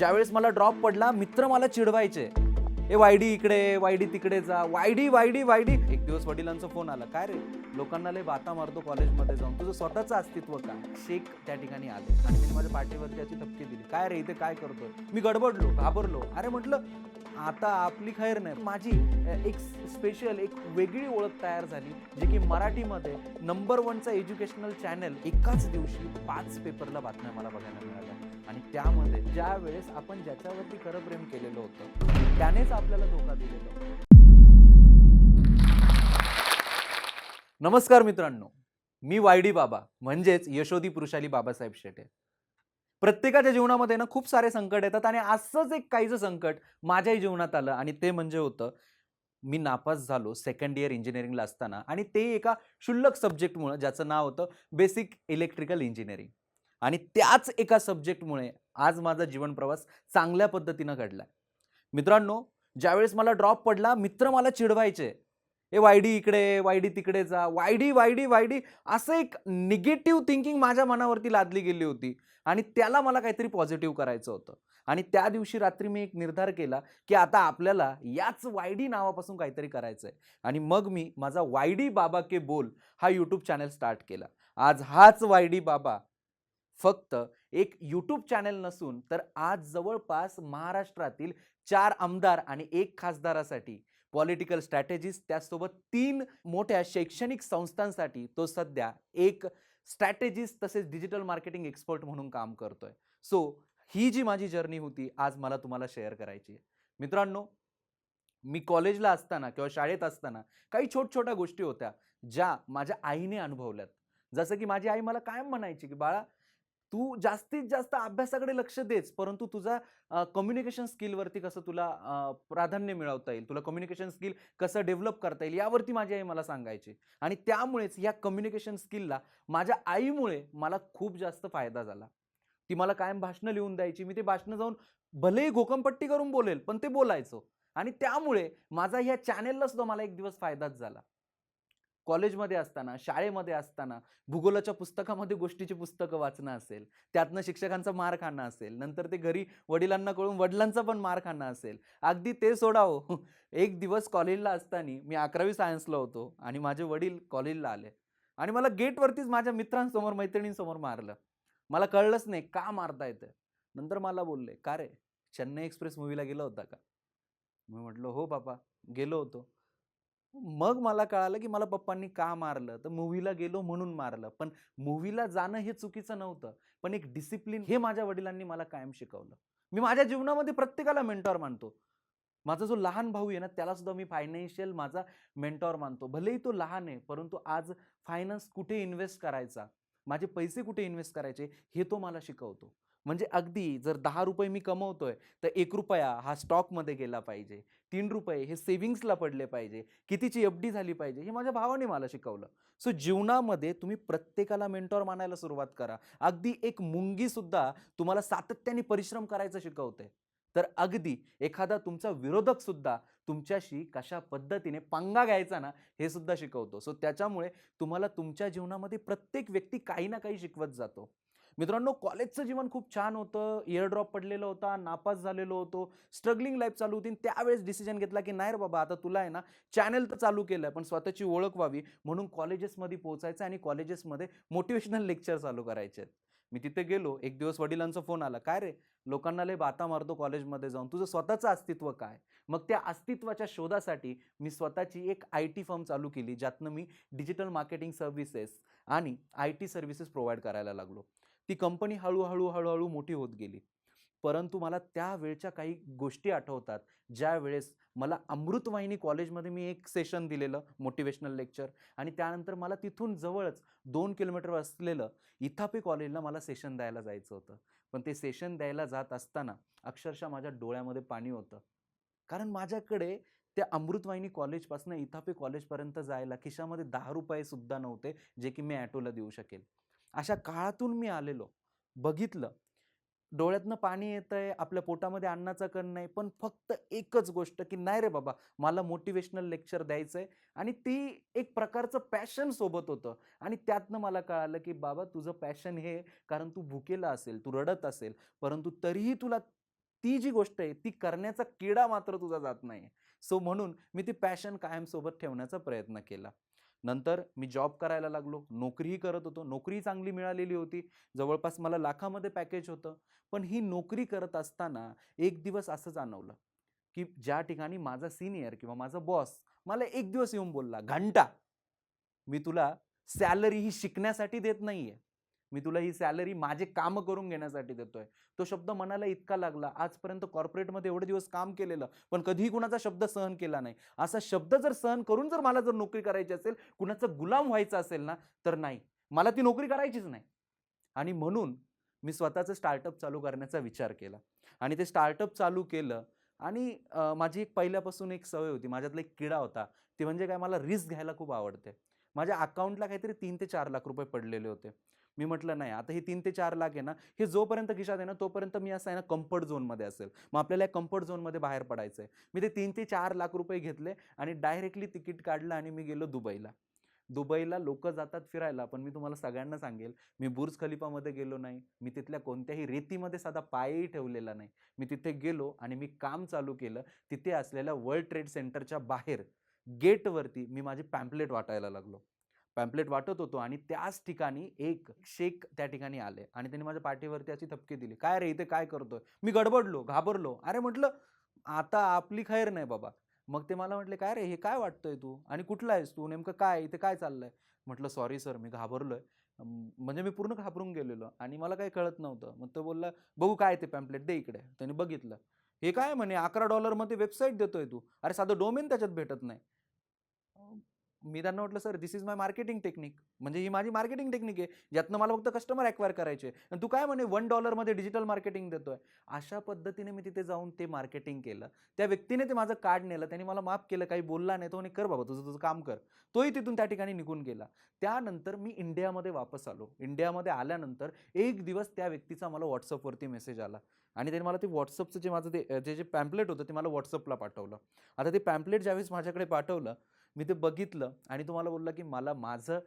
ज्यावेळेस मला ड्रॉप पडला मित्र मला चिडवायचे. ए वायडी इकडे वायडी तिकडे जा. वायडी वायडी वायडी. एक दिवस वडिलांचा फोन आला. काय रे? लोकांना लय बाता मारतो कॉलेजमध्ये जाऊन. तुझं स्वतःचं अस्तित्व का? शेख त्या ठिकाणी आले. आणि मी माझ्या पाठीवरती अशी धपकी दिली. काय रे इथे काय करतोय? मी गडबडलो घाबरलो. अरे म्हटलं आता आपली खैर नाही. माझी एक स्पेशल एक वेगळी ओळख तयार झाली जे की मराठीमध्ये नंबर वनचा एज्युकेशनल चॅनल एकाच दिवशी पाच पेपरला बातम्या मला बघायला मिळाल्या. आणि त्यामध्ये ज्या वेळेस आपण ज्याच्यावरती खरं प्रेम केलेलं होतं त्यानेच आपल्याला धोका दिलेला नमस्कार मित्रांनो मी वायडी बाबा म्हणजेच यशोदी पुरुषाली बाबासाहेब शेटे. प्रत्येकाच्या जीवनामध्ये ना खूप सारे संकट येतात आणि असंच एक काहीचं संकट माझ्याही जीवनात आलं आणि ते म्हणजे होतं मी नापास झालो सेकंड इयर इंजिनिअरिंगला असताना आणि ते एका क्षुल्लक सब्जेक्टमुळं ज्याचं नाव होतं बेसिक इलेक्ट्रिकल इंजिनिअरिंग आणि त्याच एका सब्जेक्टमुळे आज माझा जीवन प्रवास चांगल्या पद्धतीनं घडला मित्रांनो ज्यावेळेस मला ड्रॉप पडला मित्र मला चिडवायचे. ए वायडी इकडे वायडी तिकडे जा वायडी वायडी वायडी असं एक निगेटिव्ह थिंकिंग माझ्या मनावरती लादली गेली होती. आणि त्याला मला काहीतरी पॉझिटिव्ह करायचं होतं. आणि त्या दिवशी रात्री मी एक निर्धार केला की आता आपल्याला याच वायडी नावापासून काहीतरी करायचं आहे आणि मग मी माझा वायडी बाबा के बोल हा यूट्यूब चॅनल स्टार्ट केला. आज हाच वायडी बाबा फक्त एक यूट्यूब चॅनल नसून तर आज जवळपास महाराष्ट्रातील चार आमदार आणि एक खासदारासाठी पॉलिटिकल स्ट्रॅटेजीज त्यासोबत तीन मोठ्या शैक्षणिक संस्थांसाठी तो सध्या एक स्ट्रॅटेजिस्ट तसेच डिजिटल मार्केटिंग एक्सपर्ट म्हणून काम करतोय. सो ही जी माझी जर्नी होती आज मला तुम्हाला शेअर करायची आहे. मित्रांनो मी कॉलेजला असताना किंवा शाळेत असताना काही छोट छोट्या गोष्टी होत्या ज्या माझ्या आईने अनुभवल्यात. जसं की माझी आई मला कायम म्हणायची की बाळा तू जास्तीत जास्त अभ्यासाकडे लक्ष देच परंतु तुझा कम्युनिकेशन स्किलवरती कसं तुला प्राधान्य मिळवता येईल? तुला कम्युनिकेशन स्किल कसं डेव्हलप करता येईल? यावरती माझी आई मला सांगायची. आणि त्यामुळेच या कम्युनिकेशन स्किलला माझ्या आईमुळे मला खूप जास्त फायदा झाला. ती मला कायम भाषणं लिहून द्यायची. मी ते भाषणं जाऊन भलेही घोकमपट्टी करून बोलेल पण ते बोलायचो. आणि त्यामुळे माझा ह्या चॅनेलला सुद्धा मला एक दिवस फायदाच झाला. कॉलेजमध्ये असताना शाळेमध्ये असताना भूगोलाच्या पुस्तकामध्ये गोष्टीची पुस्तकं वाचणं असेल त्यातनं शिक्षकांचा मार खाणं असेल नंतर ते घरी वडिलांना कळून वडिलांचा पण मार खाणं असेल. अगदी ते सोडावं हो. एक दिवस कॉलेजला असताना मी अकरावी सायन्सला होतो आणि माझे वडील कॉलेजला आले आणि मला गेटवरतीच माझ्या मित्रांसमोर मैत्रिणींसमोर मारलं. मला कळलंच नाही का मारता येतं नंतर मला बोलले का रे? चेन्नई एक्सप्रेस मूवीला गेला होता का? मी म्हटलं हो बाबा गेलो होतो. मग मला कळालं की मला पप्पांनी का मारलं? तर मूवीला गेलो म्हणून मारलं. पण मूवीला जाणं हे चुकीचं नव्हतं. पण एक डिसिप्लिन हे माझ्या वडिलांनी मला कायम शिकवलं. मी माझ्या जीवनामध्ये प्रत्येकाला मेंटॉर मानतो. माझा जो लहान भाऊ आहे ना त्याला सुद्धा मी फायनान्शियल माझा मेंटॉर मानतो. भलेही तो लहान आहे परंतु आज फायनान्स कुठे इन्व्हेस्ट करायचा? माझे पैसे कुठे इन्व्हेस्ट करायचे? हे तो मला शिकवतो. म्हणजे अगदी जर दहा रुपये मी कमवतोय तर एक रुपया हा स्टॉकमध्ये गेला पाहिजे. तीन रुपये हे सेव्हिंग्सला पडले पाहिजे. कितीची एफ डी झाली पाहिजे हे माझ्या भावाने मला शिकवलं. सो जीवनामध्ये तुम्ही प्रत्येकाला मेंटॉर मानायला सुरुवात करा. अगदी एक मुंगी सुद्धा तुम्हाला सातत्याने परिश्रम करायचं शिकवते. तर अगदी एखादा तुमचा विरोधक सुद्धा तुमच्याशी कशा पद्धतीने पंगा घ्यायचा ना हे सुद्धा शिकवतो. सो त्याच्यामुळे तुम्हाला तुमच्या जीवनामध्ये प्रत्येक व्यक्ती काही ना काही शिकवत जातो. मित्रांनो कॉलेजचं जीवन खूप छान होतं. इयरड्रॉप पडलेलं होता नापास झालेलो होतो. स्ट्रगलिंग लाईफ चालू होती. त्यावेळेस डिसिजन घेतला की नाही रे बाबा आता तुला आहे ना चॅनल तर चालू केलं आहे पण स्वतःची ओळख व्हावी. म्हणून कॉलेजेसमध्ये पोहोचायचं आणि कॉलेजेसमध्ये मोटिवेशनल लेक्चर चालू करायचे. आहेत मी तिथे गेलो. एक दिवस वडिलांचा फोन आला. काय रे? लोकांना लय बाता मारतो कॉलेजमध्ये जाऊन. तुझं स्वतःचं अस्तित्व काय? मग त्या अस्तित्वाच्या शोधासाठी मी स्वतःची एक आय टी फर्म चालू केली ज्यातनं मी डिजिटल मार्केटिंग सर्व्हिसेस आणि आय टी सर्व्हिसेस प्रोव्हाइड करायला लागलो. ती कंपनी हळूहळू हळूहळू मोठी होत गेली. परंतु मला त्या वेळच्या काही गोष्टी आठवतात. ज्या वेळेस मला अमृतवाहिनी कॉलेजमध्ये मी एक सेशन दिलेलं मोटिवेशनल लेक्चर आणि त्यानंतर मला तिथून जवळच दोन किलोमीटर असलेलं इथापे कॉलेजला मला सेशन द्यायला जायचं होतं. पण ते सेशन द्यायला जात असताना अक्षरशः माझ्या डोळ्यामध्ये पाणी होतं. कारण माझ्याकडे त्या अमृतवाहिनी कॉलेजपासून इथापे कॉलेजपर्यंत जायला खिशामध्ये दहा रुपये सुद्धा नव्हते जे की मी ॲटोला देऊ शकेल. अशा काळातून मी आलेलो. बघितलं. डोळ्यातनं पाणी येत आहे आपल्या पोटामध्ये अन्नाचा कण नाही पण फक्त एकच गोष्ट की नाही रे बाबा मला मोटिवेशनल लेक्चर द्यायचं आहे आणि ती एक प्रकारचं पॅशन सोबत होतं. आणि त्यातनं मला कळालं की बाबा तुझं पॅशन हे कारण तू भुकेला असेल तू रडत असेल परंतु तरीही तुला ती जी गोष्ट आहे ती करण्याचा किडा मात्र तुझा जात नाही सो म्हणून मी ती पॅशन कायमसोबत ठेवण्याचा प्रयत्न केला. नंतर मी जॉब करायला लागलो. नोकरीही करत होतो. नोकरी चांगली मिळालेली होती. जवळपास मला लाखामध्ये पॅकेज होतं. पण ही नोकरी करत असताना एक दिवस असं जाणवलं की ज्या ठिकाणी माझा सिनियर किंवा माझा बॉस मला एक दिवस येऊन बोलला घंटा मी तुला सॅलरी ही शिकण्यासाठी देत नाहीये. मी तुला ही सॅलरी माझे काम करून घेण्यासाठी देतोय. तो शब्द मनाला इतका लागला. आजपर्यंत कॉर्पोरेटमध्ये एवढे दिवस काम केलेलं पण कधीही कुणाचा शब्द सहन केला नाही. असा शब्द जर सहन करून जर मला जर नोकरी करायची असेल कुणाचा गुलाम व्हायचा असेल ना तर नाही. मला ती नोकरी करायचीच नाही. आणि म्हणून मी स्वतःचं स्टार्टअप चालू करण्याचा विचार केला. आणि ते स्टार्टअप चालू केलं आणि माझी एक पहिल्यापासून एक सवय होती. माझ्यातला एक किडा होता. ती म्हणजे काय मला रिस्क घ्यायला खूप आवडते. माझ्या अकाउंटला काहीतरी तीन ते चार लाख रुपये पडलेले होते. मी म्हटलं नाही आता हे तीन ते चार लाख आहे ना हे जोपर्यंत खिशात आहे ना तोपर्यंत मी असं आहे ना कम्फर्ट झोनमध्ये असेल. मग आपल्याला या कम्फर्ट झोनमध्ये बाहेर पडायचं आहे मी ते तीन ते चार लाख रुपये घेतले आणि डायरेक्टली तिकीट काढलं आणि मी गेलो दुबईला. दुबईला लोक जातात फिरायला पण मी तुम्हाला सगळ्यांना सांगेल मी बुर्ज खलिफामध्ये गेलो नाही. मी तिथल्या कोणत्याही रेतीमध्ये साधा पायही ठेवलेला नाही. मी तिथे गेलो आणि मी काम चालू केलं. तिथे असलेल्या वर्ल्ड ट्रेड सेंटरच्या बाहेर गेटवरती मी माझी पॅम्पलेट वाटायला लागलो. पॅम्पलेट वाटत होतो आणि त्याच ठिकाणी एक शेख त्या ठिकाणी आले आणि त्यांनी माझ्या पाठीवरती अशी थपकी दिली. काय रे इथे काय करतोय? मी गडबडलो घाबरलो. अरे म्हटलं आता आपली खैर नाही बाबा. मग ते मला म्हटले काय रे हे काय वाटतंय तू? आणि कुठला आहेस तू? नेमकं काय? इथे काय चाललंय? म्हटलं सॉरी सर मी घाबरलोय. म्हणजे मी पूर्ण घाबरून गेलेलो आणि मला काही कळत नव्हतं. मग तो बोलला बघू काय ते पॅम्पलेट दे इकडे. त्यांनी बघितलं. हे काय म्हणे? अकरा डॉलरमध्ये वेबसाईट देतोय तू. अरे साधं डोमेन त्याच्यात भेटत नाही. मी त्यांना म्हटलं sir this is my marketing technique म्हणजे ही माझी मार्केटिंग टेक्निक आहे ज्यातनं मला फक्त कस्टमर ॲक्वायर करायचे आणि तू काय म्हणे वन डॉलरमध्ये डिजिटल मार्केटिंग देतोय. अशा पद्धतीने मी तिथे जाऊन ते मार्केटिंग केलं. त्या व्यक्तीने ते माझं कार्ड नेलं त्याने मला माफ केलं काही बोलला नाही तो म्हणे कर बाबा तुझं तुझं काम कर. तोही तिथून त्या ठिकाणी निघून गेला. त्यानंतर मी इंडियामध्ये वापस आलो. इंडियामध्ये आल्यानंतर एक दिवस त्या व्यक्तीचा मला व्हॉट्सअपवरती मेसेज आला. आणि त्याने मला ते व्हॉट्सअपचं जे माझं ते जे जे पॅम्पलेट होतं ते मला व्हॉट्सअपला पाठवलं. आता ते पॅम्पलेट ज्यावेळेस माझ्याकडे पाठवलं मी ते बघितलं आणि तुम्हाला बोललं की मला माझं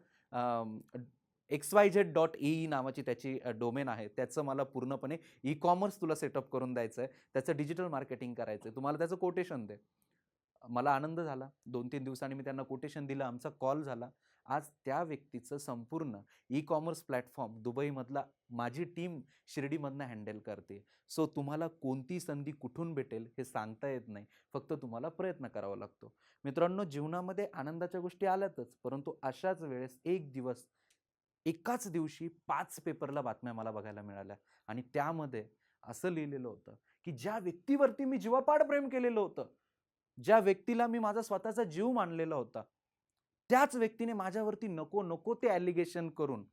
X Y Z dot E नावाची त्याची डोमेन आहे. त्याचं मला पूर्णपणे ई कॉमर्स तुला सेटअप करून द्यायचं आहे त्याचं डिजिटल मार्केटिंग करायचं आहे तुम्हाला त्याचं कोटेशन दे. मला आनंद झाला. दोन तीन दिवसांनी मी त्यांना कोटेशन दिलं. आमचा कॉल झाला. आज त्या व्यक्तीचं संपूर्ण ई कॉमर्स प्लॅटफॉर्म दुबईमधला माझी टीम शिर्डीमधनं हँडल करते. सो तुम्हाला कोणती संधी कुठून भेटेल हे सांगता येत नाही. फक्त तुम्हाला प्रयत्न करावा लागतो. मित्रांनो जीवनामध्ये आनंदाच्या गोष्टी आल्यातच परंतु अशाच वेळेस एक दिवस एकाच दिवशी पाच पेपरला बातम्या मला बघायला मिळाल्या. आणि त्यामध्ये असं लिहिलेलं होतं की ज्या व्यक्तीवरती मी जीवापाड प्रेम केलेलं होतं ज्या व्यक्तीला मी माझा स्वतःचा जीव मानलेला होता त्याच व्यक्तीने माझ्यावरती नको नको ते ॲलिगेशन करून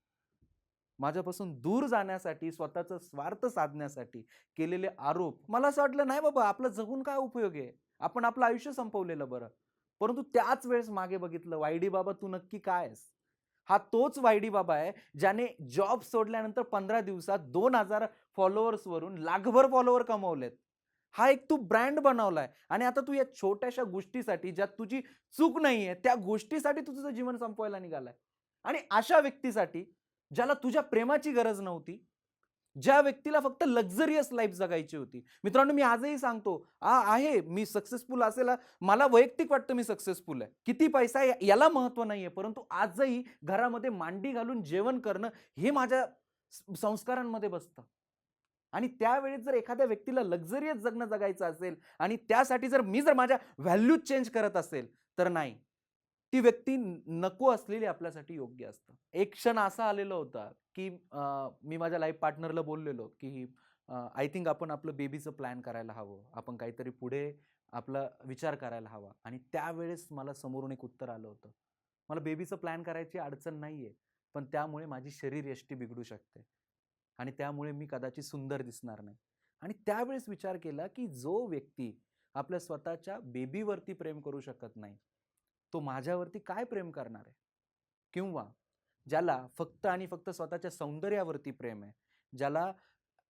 माझ्यापासून दूर जाण्यासाठी स्वतःचा स्वार्थ साधण्यासाठी केलेले आरोप मला असं वाटलं नाही बाबा आपलं जगून काय उपयोग आहे? आपण आपलं आयुष्य संपवलेलं बरं. परंतु त्याच वेळेस मागे बघितलं वायडी बाबा तू नक्की काय आहेस? हा तोच वायडी बाबा आहे ज्याने जॉब सोडल्यानंतर पंधरा दिवसात दोन हजार फॉलोअर्सवरून लाखभर फॉलोअर कमवलेत. हा एक तू ब्रँड बनवलाय आणि आता तू या छोट्याशा गोष्टीसाठी ज्यात तुझी चूक नाहीये त्या गोष्टीसाठी तू तुझं जीवन संपवायला निघालाय. आणि अशा व्यक्तीसाठी ज्याला तुझ्या प्रेमाची गरज नव्हती ज्या व्यक्तीला फक्त लक्झरियस लाईफ जगायची होती. मित्रांनो मी आजही सांगतो आ आहे मी सक्सेसफुल असेल मला वैयक्तिक वाटतं मी सक्सेसफुल आहे. किती पैसा आहे याला महत्त्व आहे परंतु आजही घरामध्ये मांडी घालून जेवण करणं हे माझ्या संस्कारांमध्ये बसतं. आणि त्यावेळेस जर एखाद्या व्यक्तीला लक्झरियस जगणं जगायचं असेल आणि त्यासाठी जर मी जर माझ्या व्हॅल्यू चेंज करत असेल तर नाही. ती व्यक्ती नको असलेली आपल्यासाठी योग्य असतं. एक क्षण असा आलेला होता की आ, मी माझ्या लाईफ पार्टनरला बोललेलो की आय थिंक आपण आपलं बेबीचं प्लॅन करायला हवं. आपण काहीतरी पुढे आपला विचार करायला हवा. आणि त्यावेळेस मला समोरून एक उत्तर आलं होतं. मला बेबीचं प्लॅन करायची अडचण नाही आहे पण त्यामुळे माझी शरीर यष्टी बिघडू शकते. आणि त्यामुळे मी कदाचित सुंदर दिसणार नाही. आणि त्यावेळेस विचार केला की जो व्यक्ती आपल्या स्वतःच्या बेबीवरती प्रेम करू शकत नाही तो माझ्यावरती काय प्रेम करणार आहे? किंवा ज्याला फक्त आणि फक्त स्वतःच्या सौंदर्यावरती प्रेम आहे ज्याला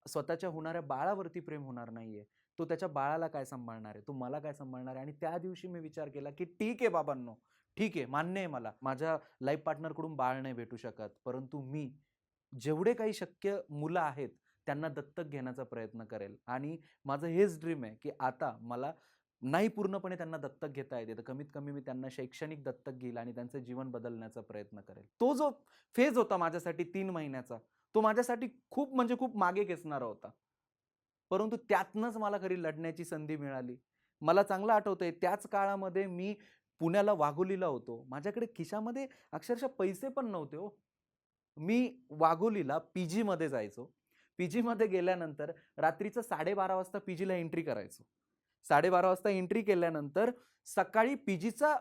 स्वतःच्या होणाऱ्या बाळावरती प्रेम होणार नाही आहे तो त्याच्या बाळाला काय सांभाळणार आहे? तो मला काय सांभाळणार आहे? आणि त्या दिवशी मी विचार केला की ठीक आहे बाबांनो ठीक आहे मान्य आहे मला. माझ्या लाईफ पार्टनरकडून बाळ नाही भेटू शकत परंतु मी जेवढे काही शक्य मुलं आहेत त्यांना दत्तक घेण्याचा प्रयत्न करेल. आणि माझं हेच ड्रीम आहे की आता मला नाही पूर्णपणे त्यांना दत्तक घेता येते तर कमीत कमी मी त्यांना शैक्षणिक दत्तक घेईल आणि त्यांचं जीवन बदलण्याचा प्रयत्न करेल. तो जो फेज होता माझ्यासाठी तीन महिन्याचा तो माझ्यासाठी खूप म्हणजे खूप मागे खेचणारा होता. परंतु त्यातनंच मला खरी लढण्याची संधी मिळाली. मला चांगलं आठवतंय त्याच काळामध्ये मी पुण्याला वाघोलीला होतो. माझ्याकडे खिशामध्ये अक्षरशः पैसे पण नव्हते हो. मी वाघोलीला पी जीमध्ये जायचो. पी जीमध्ये गेल्यानंतर रात्रीचं साडेबारा वाजता पी जीला एंट्री करायचो. साडेबारा वाजता एंट्री केल्यानंतर सकाळी पी जीचा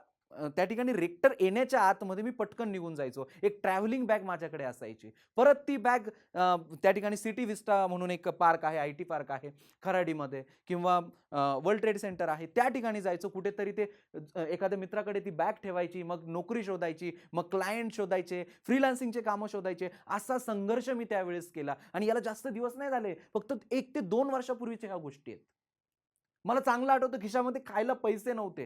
त्या ठिकाणी रेक्टर येण्याच्या आतमध्ये मी पटकन निघून जायचो. एक ट्रॅव्हलिंग बॅग माझ्याकडे असायची. परत ती बॅग त्या ठिकाणी सिटी विस्टा म्हणून एक पार्क आहे आय टी पार्क आहे खराडीमध्ये किंवा वर्ल्ड ट्रेड सेंटर आहे त्या ठिकाणी जायचो. कुठेतरी ते एखाद्या मित्राकडे ती बॅग ठेवायची मग नोकरी शोधायची मग क्लायंट शोधायचे फ्रीलान्सिंगचे कामं शोधायचे. असा संघर्ष मी त्यावेळेस केला. आणि याला जास्त दिवस नाही झाले फक्त एक ते दोन वर्षापूर्वीच्या ह्या गोष्टी आहेत. मला चांगलं आठवतं खिशामध्ये खायला पैसे नव्हते.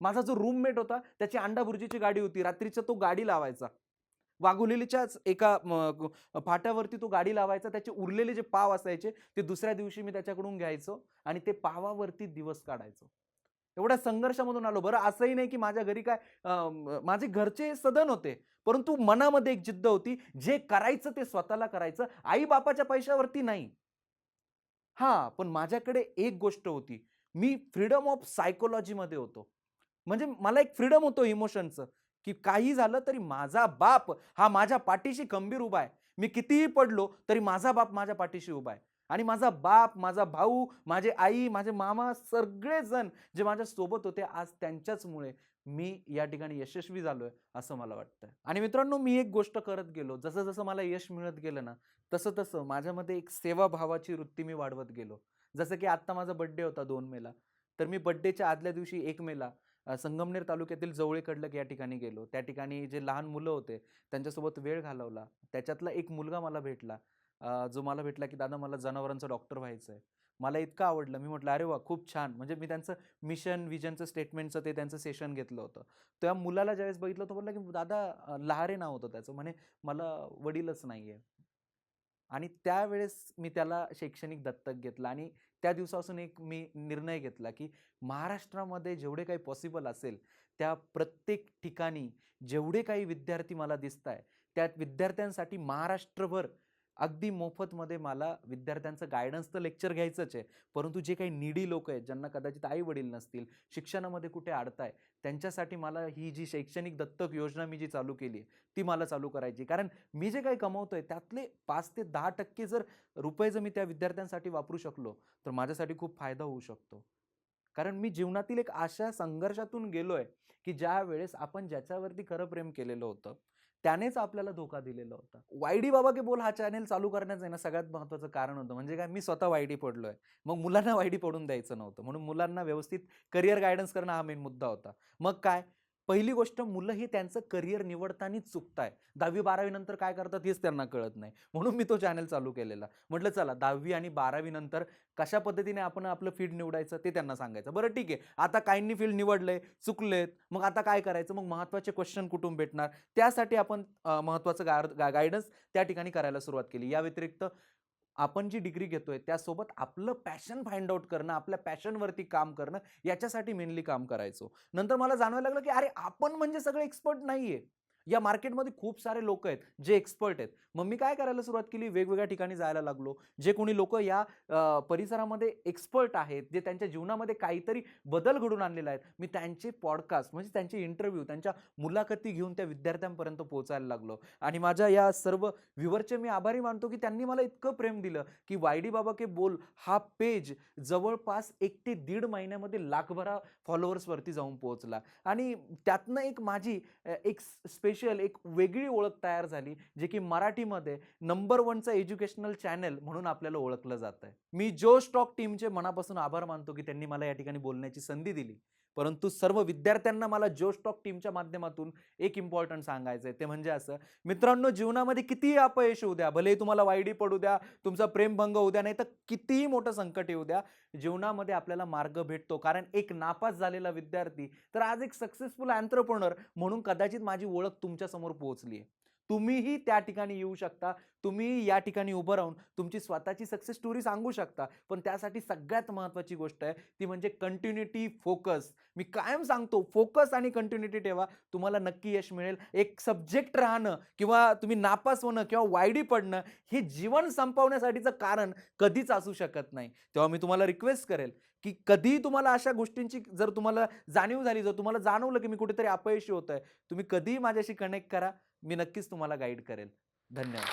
माझा जो रूममेट होता त्याची अंडाभुर्जीची गाडी होती. रात्रीचा तो गाडी लावायचा. वाघोलीच्याच एका फाट्यावरती तो गाडी लावायचा. त्याचे उरलेले जे पाव असायचे ते दुसऱ्या दिवशी मी त्याच्याकडून घ्यायचो आणि ते पावावरती दिवस काढायचो. एवढ्या संघर्षामधून आलो. बरं असंही नाही की माझ्या घरी काय माझे घरचे सदन होते. परंतु मनामध्ये एक जिद्द होती जे करायचं ते स्वतःला करायचं. आई बापाच्या पैशावरती नाही. हा पण माझ्याकडे एक गोष्ट होती. मी फ्रीडम ऑफ सायकोलॉजीमध्ये होतो. म्हणजे मला एक फ्रीडम होतो इमोशनचं की काही झालं तरी माझा बाप हा माझ्या पाठीशी खंबीर उभा आहे. मी कितीही पडलो तरी माझा बाप माझ्या पाठीशी उभा आहे. आणि माझा बाप माझा भाऊ माझे आई माझे मामा सगळेजण जे माझ्या सोबत होते आज त्यांच्याचमुळे मी या ठिकाणी यशस्वी झालो आहे असं मला वाटतं आणि मित्रांनो मी एक गोष्ट करत गेलो. जसं जसं मला यश मिळत गेलं ना तसं तसं माझ्यामध्ये एक सेवाभावाची वृत्ती मी वाढवत गेलो. जसं की आत्ता माझा बड्डे होता दोन मेला. तर मी बड्डेच्या आदल्या दिवशी एक मेला. संगमनेर तालुक्यातील जवळी कडलक या ठिकाणी गेलो. त्या ठिकाणी जे लहान मुलं होते त्यांच्यासोबत वेळ घालवला. त्याच्यातला एक मुलगा मला भेटला. जो मला भेटला की दादा मला जनावरांचं डॉक्टर व्हायचं आहे मला इतकं आवडलं. मी म्हटलं अरे वा खूप छान. म्हणजे मी त्यांचं मिशन विजनचं स्टेटमेंटचं ते त्यांचं सेशन घेतलं होतं. त्या मुलाला ज्यावेळेस बघितलं तो म्हटलं की दादा लहारे नाव होतं त्याचं. म्हणे मला वडीलच नाही आहे आणि त्यावेळेस मी त्याला शैक्षणिक दत्तक घेतलं आणि त्या दिवसापासून एक मी निर्णय घेतला की महाराष्ट्रामध्ये जेवढे काही पॉसिबल असेल त्या प्रत्येक ठिकाणी जेवढे काही विद्यार्थी मला दिसत आहे त्या विद्यार्थ्यांसाठी महाराष्ट्रभर अगदी मोफतमध्ये मला विद्यार्थ्यांचं गायडन्स तर लेक्चर घ्यायचंच आहे. परंतु जे काही निडी लोक आहेत ज्यांना कदाचित आई वडील नसतील शिक्षणामध्ये कुठे अडताय त्यांच्यासाठी मला ही जी शैक्षणिक दत्तक योजना मी जी चालू केली आहे ती मला चालू करायची कारण मी जे काही कमवतोय त्यातले पाच ते दहा टक्के जर रुपये जर मी त्या विद्यार्थ्यांसाठी वापरू शकलो तर माझ्यासाठी खूप फायदा होऊ शकतो. कारण मी जीवनातील एक अशा संघर्षातून गेलोय की ज्या वेळेस आपण ज्याच्यावरती खरं प्रेम केलेलं होतं त्यानेच आपल्याला धोका दिलेला होता. वायडी बाबा के बोल हा चॅनेल चालू करण्याचं आहे ना सगळ्यात महत्त्वाचं कारण होतं. म्हणजे काय मी स्वतः वायडी पडलोय. मग मुलांना वायडी पडून द्यायचं नव्हतं. म्हणून मुलांना व्यवस्थित करिअर गायडन्स करणं हा मेन मुद्दा होता. मग काय? पहिली गोष्ट मुलं ही त्यांचं करिअर निवडतानी चुकताय. दहावी बारावी नंतर काय करतात हेच त्यांना कळत नाही. म्हणून मी तो चॅनल चालू केलेला. म्हटलं चला दहावी आणि बारावी नंतर कशा पद्धतीने आपण आपलं फील्ड निवडायचं ते त्यांना सांगायचं. बरं ठीक आहे. आता काहींनी फील्ड निवडलंय चुकलेत. मग आता काय करायचं? मग महत्त्वाचे क्वेश्चन कुठून भेटणार? त्यासाठी आपण महत्त्वाचं गा गायडन्स त्या ठिकाणी करायला सुरुवात केली. या व्यतिरिक्त आपण जी डिग्री घेतोय त्यासोबत आपलं पॅशन फाइंड आउट करणं आपल्या पॅशनवरती काम करणं याच्यासाठी मेनली काम करायचो. नंतर मला जाणवायला लागलं की अरे आपण म्हणजे सगळे एक्सपर्ट नाहीये. या मार्केटमध्ये खूप सारे लोक आहेत जे एक्सपर्ट आहेत. मग मी काय करायला सुरुवात केली? वेगवेगळ्या ठिकाणी जायला लागलो. जे कोणी लोक या परिसरामध्ये एक्सपर्ट आहेत जे त्यांच्या जीवनामध्ये काहीतरी बदल घडून आणलेला आहेत मी त्यांचे पॉडकास्ट म्हणजे त्यांचे इंटरव्ह्यू त्यांच्या मुलाखती घेऊन त्या विद्यार्थ्यांपर्यंत पोहोचायला लागलो. आणि माझ्या या सर्व व्ह्युअरचे मी आभारी मानतो की त्यांनी मला इतकं प्रेम दिलं की वायडी बाबा के बोल हा पेज जवळपास एक ते दीड महिन्यामध्ये लाखभरा फॉलोअर्सवरती जाऊन पोहोचला. आणि त्यातनं एक माझी एक स्पेशल एक वेगळी ओळख तयार झाली जे की मराठीमध्ये नंबर वनचं एज्युकेशनल चॅनल म्हणून आपल्याला ओळखलं जात आहे मी जो स्टॉक टीमचे मनापासून आभार मानतो की त्यांनी मला या ठिकाणी बोलण्याची संधी दिली. परंतु सर्व विद्यार्थ्यांना मला जो स्टॉक टीमच्या माध्यमातून एक इम्पॉर्टंट सांगायचं आहे ते म्हणजे असं मित्रांनो जीवनामध्ये कितीही अपयश येऊ द्या भलेही तुम्हाला वाईडी पडू द्या तुमचा प्रेमभंग होऊ द्या नाही तर कितीही मोठं संकट येऊ द्या जीवनामध्ये आपल्याला मार्ग भेटतो. कारण एक नापास झालेला विद्यार्थी तर आज एक सक्सेसफुल अँट्रप्रनर म्हणून कदाचित माझी ओळख तुमच्यासमोर पोहोचली आहे तुम्हीही त्या ठिकाणी येऊ शकता. तुम्ही या ठिकाणी उभं राहून तुमची स्वतःची सक्सेस स्टोरी सांगू शकता. पण त्यासाठी सगळ्यात महत्त्वाची गोष्ट आहे ती म्हणजे कंटिन्युटी फोकस मी कायम सांगतो फोकस आणि कंटिन्युटी ठेवा. तुम्हाला नक्की यश मिळेल. एक सब्जेक्ट राहणं किंवा तुम्ही नापास होणं किंवा वायडी पडणं हे जीवन संपवण्यासाठीचं कारण कधीच असू शकत नाही. तेव्हा मी तुम्हाला रिक्वेस्ट करेल की कधी तुम्हाला अशा गोष्टींची जर तुम्हाला जाणीव झाली जर तुम्हाला जाणवलं की मी कुठेतरी अपयशी होत आहे तुम्ही कधीही माझ्याशी कनेक्ट करा. मी नक्कीच तुम्हाला गाईड करेल. धन्यवाद.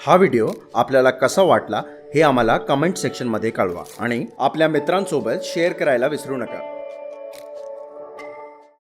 हा व्हिडिओ आपल्याला कसा वाटला हे आम्हाला कमेंट सेक्शनमध्ये कळवा आणि आपल्या मित्रांसोबत शेअर करायला विसरू नका.